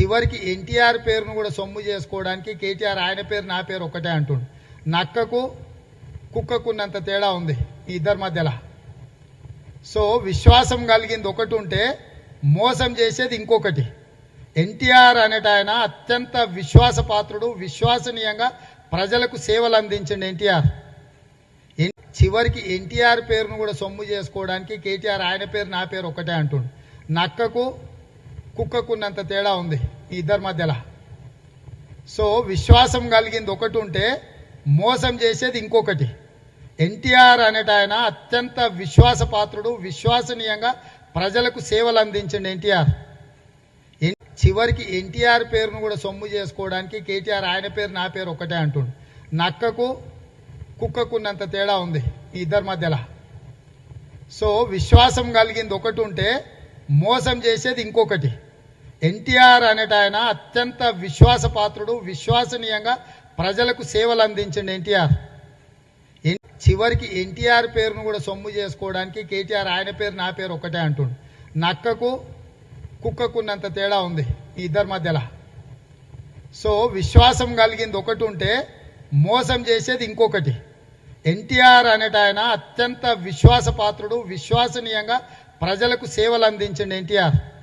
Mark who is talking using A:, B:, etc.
A: చివరికి ఎన్టీఆర్ పేరును కూడా సొమ్ము చేసుకోవడానికి కేటీఆర్ ఆయన పేరు నా పేరు ఒకటే అంటుండు. నక్కకు కుక్కకున్నంత తేడా ఉంది ఈ ఇద్దరి మధ్యలో. సో విశ్వాసం కలిగింది ఒకటి ఉంటే మోసం చేసేది ఇంకొకటి. ఎన్టీఆర్ అనేట ఆయన అత్యంత విశ్వాసపాత్రుడు విశ్వసనీయంగా ప్రజలకు సేవలు అందించండి ఎన్టీఆర్. చివరికి ఎన్టీఆర్ పేరును కూడా సొమ్ము చేసుకోవడానికి కేటీఆర్ ఆయన పేరు నా పేరు ఒకటే అంటుండు. నక్కకు కుక్కకున్నంత తేడా ఉంది ఈ ఇద్దరి మధ్యలో. సో విశ్వాసం కలిగింది ఒకటి ఉంటే మోసం చేసేది ఇంకొకటి. ఎన్టీఆర్ అనేట ఆయన అత్యంత విశ్వాసపాత్రుడు విశ్వసనీయంగా ప్రజలకు సేవలు అందించండి ఎన్టీఆర్. చివరికి ఎన్టీఆర్ పేరును కూడా సొమ్ము చేసుకోవడానికి కేటీఆర్ ఆయన పేరు నా పేరు ఒకటే అంటుండు. నక్కకు కుక్కకున్నంత తేడా ఉంది ఈ ఇద్దరి మధ్యలో. సో విశ్వాసం కలిగింది ఒకటి ఉంటే మోసం చేసేది ఇంకొకటి. ఎన్టీఆర్ అనేట ఆయన అత్యంత విశ్వాసపాత్రుడు విశ్వసనీయంగా ప్రజలకు సేవలు అందించండి ఎన్టీఆర్. ఎన్- చివరికి ఎన్టీఆర్ పేరును కూడా సొమ్ము చేసుకోవడానికి కేటీఆర్ ఆయన పేరు నా పేరు ఒకటే అంటుండు. నక్కకు కుక్కకున్నంత తేడా ఉంది ఈ ఇద్దరి మధ్యలో. సో విశ్వాసం కలిగింది ఒకటి ఉంటే మోసం చేసేది ఇంకొకటి. ఎన్టీఆర్ అనేట ఆయన అత్యంత విశ్వాసపాత్రుడు విశ్వసనీయంగా ప్రజలకు సేవలు అందించండి ఎన్టీఆర్.